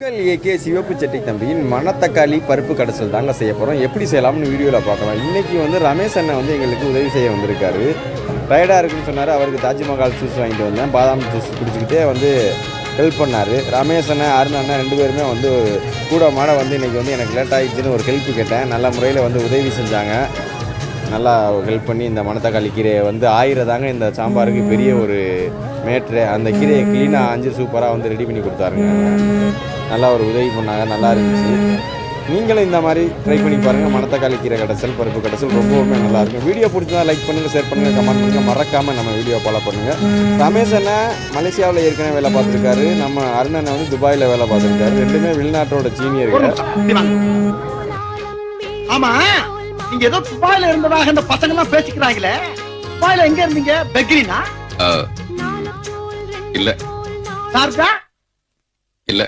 மக்கள் ஏகே சிவப்பு செட்டி தம்பியின் மணத்தக்காளி பருப்பு கடைசல் தாங்க செய்ய போகிறோம் எப்படி செய்யலாம்னு வீடியோவில் பார்க்கலாம். இன்றைக்கி வந்து ரமேஷ் அண்ணன் வந்து எங்களுக்கு உதவி செய்ய வந்திருக்காரு. டயர்டாக இருக்குன்னு சொன்னார். அவருக்கு தாஜ்மஹால் ஜூஸ் வாங்கிட்டு வந்தேன். பாதாம் ஜூஸ் குடிச்சிக்கிட்டே வந்து ஹெல்ப் பண்ணார். ரமேஷ் அண்ணன் அருண் அண்ணன் ரெண்டு பேருமே வந்து கூட மாட வந்து இன்றைக்கி வந்து எனக்கு லேட் ஆகிடுச்சுன்னு ஒரு ஹெல்ப் கேட்டேன். நல்ல முறையில் வந்து உதவி செஞ்சாங்க. நல்லா ஹெல்ப் பண்ணி இந்த மணத்தக்காளி கீரையை வந்து ஆயிரதாங்க இந்த சாம்பாருக்கு பெரிய ஒரு மேட்ரு அந்த கீரையை க்ளீனாக ஆஞ்சு சூப்பராக வந்து ரெடி பண்ணி கொடுத்தாருங்க. நல்லா ஒரு உதவி பண்ணாங்க நல்லா இருந்துச்சு. நீங்களும் இந்த மாதிரி ட்ரை பண்ணி பாருங்கள் மணத்தக்காளி கீரை கடைசல் பருப்பு கடைசல் ரொம்பவுமே நல்லா இருக்கும். வீடியோ பிடிச்சதா லைக் பண்ணுங்கள் ஷேர் பண்ணுங்கள் கமெண்ட் பண்ணுங்கள் மறக்காமல் நம்ம வீடியோ ஃபாலோ பண்ணுங்கள் ரமேஷ் அண்ணன் மலேசியாவில் ஏற்கனவே வேலை பார்த்துருக்காரு. நம்ம அருண் அண்ணன் வந்து துபாயில் வேலை பார்த்துருக்காரு. ரெண்டுமே வெளிநாட்டோட சீனியர்கள் ஆமா நீங்க ஏதோ துபாயில இருந்ததாக இந்த பசங்க எல்லாம் பேசிக்கிறாங்களே. துபாயில எங்க இருந்தீங்க? பெக்ரினா இல்ல. சார்ஜா இல்ல.